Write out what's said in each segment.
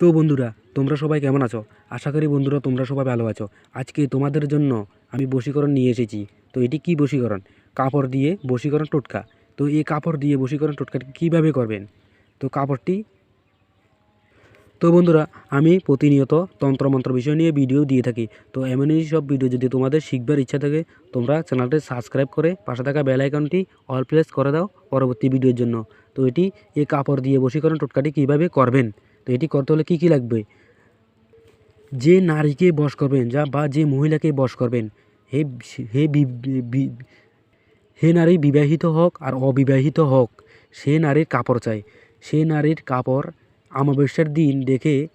তো বন্ধুরা, তোমরা সবাই কেমন আছো? আশা করি বন্ধুরা তোমরা সবাই ভালো আছো। আজকে তোমাদের জন্য আমি বশীকরণ নিয়ে এসেছি। তো এটি কি বশীকরণ? কাপড় দিয়ে বশীকরণ টোটকা। তো এই কাপড় দিয়ে বশীকরণ টোটকাটি কীভাবে করবেন? তো কাপড়টি তো বন্ধুরা, আমি প্রতিনিয়ত তন্ত্রমন্ত্র বিষয় নিয়ে ভিডিও দিয়ে থাকি। তো এমনই সব ভিডিও যদি তোমাদের শিখবার ইচ্ছা থাকে, তোমরা চ্যানেলটি সাবস্ক্রাইব করে পাশে থাকা বেল আইকনটি অল প্রেস করে দাও পরবর্তী ভিডিওর জন্য। তো এটি এই কাপড় দিয়ে বশীকরণ টোটকাটি কীভাবে করবেন? তো এটি করতে হলে কী কী লাগবে? যে নারীকে বস করবেন, যা বা যে মহিলাকে বস করবেন, হে হে হে নারী বিবাহিত হোক আর অবিবাহিত হোক, সে নারীর কাপড় চাই। সে নারীর কাপড় অমাবস্যার দিন দেখে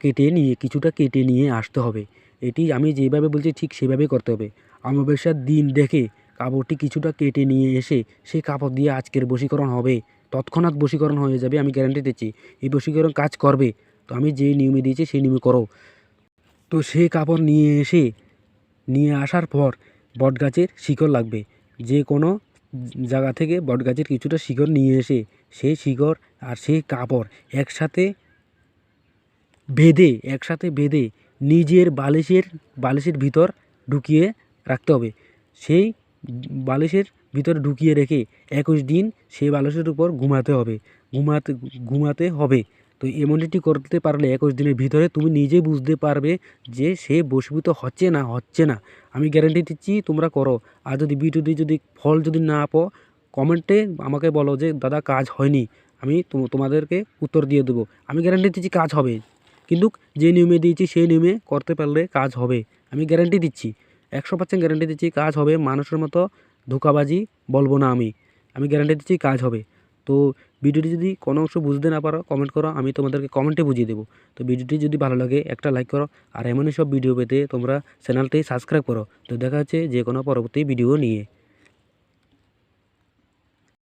কেটে নিয়ে, কিছুটা কেটে নিয়ে আসতে হবে। এটি আমি যেভাবে বলছি ঠিক সেভাবে করতে হবে। অমাবস্যার দিন দেখে কাপড়টি কিছুটা কেটে নিয়ে এসে সেই কাপড় দিয়ে আজকের বশীকরণ হবে। তৎক্ষণাৎ বশীকরণ হয়ে যাবে, আমি গ্যারান্টি দিচ্ছি। এই বশীকরণ কাজ করবে, তো আমি যে নিয়মে দিয়েছি, সেই নিয়মে করো। তো সেই কাপড় নিয়ে এসে, নিয়ে আসার পর বটগাছের শিকড় লাগবে। যে কোনো জায়গা থেকে বটগাছের কিছুটা শিকড় নিয়ে এসে, সেই শিকড় আর সেই কাপড় একসাথে বেঁধে একসাথে বেঁধে নিজের বালিশের বালিশের ভিতর ঢুকিয়ে রাখতে হবে। সেই বালিশের ভিতরে ঢুকিয়ে রেখে একুশ দিন সেই বালিশের উপর ঘুমাতে হবে। ঘুমাতে ঘুমাতে হবে। তো এমনটি করতে পারলে একুশ দিনের ভিতরে তুমি নিজে বুঝতে পারবে যে সে বশীভূত হচ্ছে না হচ্ছে না। আমি গ্যারান্টি দিচ্ছি তোমরা করো। আর যদি ভিডিওটি যদি ফল যদি না পাও, কমেন্টে আমাকে বলো যে, দাদা, কাজ হয়নি। আমি তোমাদেরকে উত্তর দিয়ে দেবো। আমি গ্যারান্টি দিচ্ছি কাজ হবে। কিন্তু যে নিয়মে দিয়েছি, সেই নিয়মে করতে পারলে কাজ হবে। আমি গ্যারান্টি দিচ্ছি। একশো পার্সেন্ট গ্যারান্টি দিচ্ছি কাজ হবে, মানুষের মতো ধোকাবাজি বলব না আমি। আমি গ্যারান্টি দিচ্ছি কাজ হবে। তো ভিডিওটি যদি কোনো অংশ বুঝতে না পারো কমেন্ট করো, আমি তোমাদেরকে কমেন্টে বুঝিয়ে দেবো। তো ভিডিওটি যদি ভালো লাগে, একটা লাইক করো, আর এমনই সব ভিডিও পেতে তোমরা চ্যানেলটি সাবস্ক্রাইব করো। তো দেখা হচ্ছে যে কোনো পরবর্তী ভিডিও নিয়ে।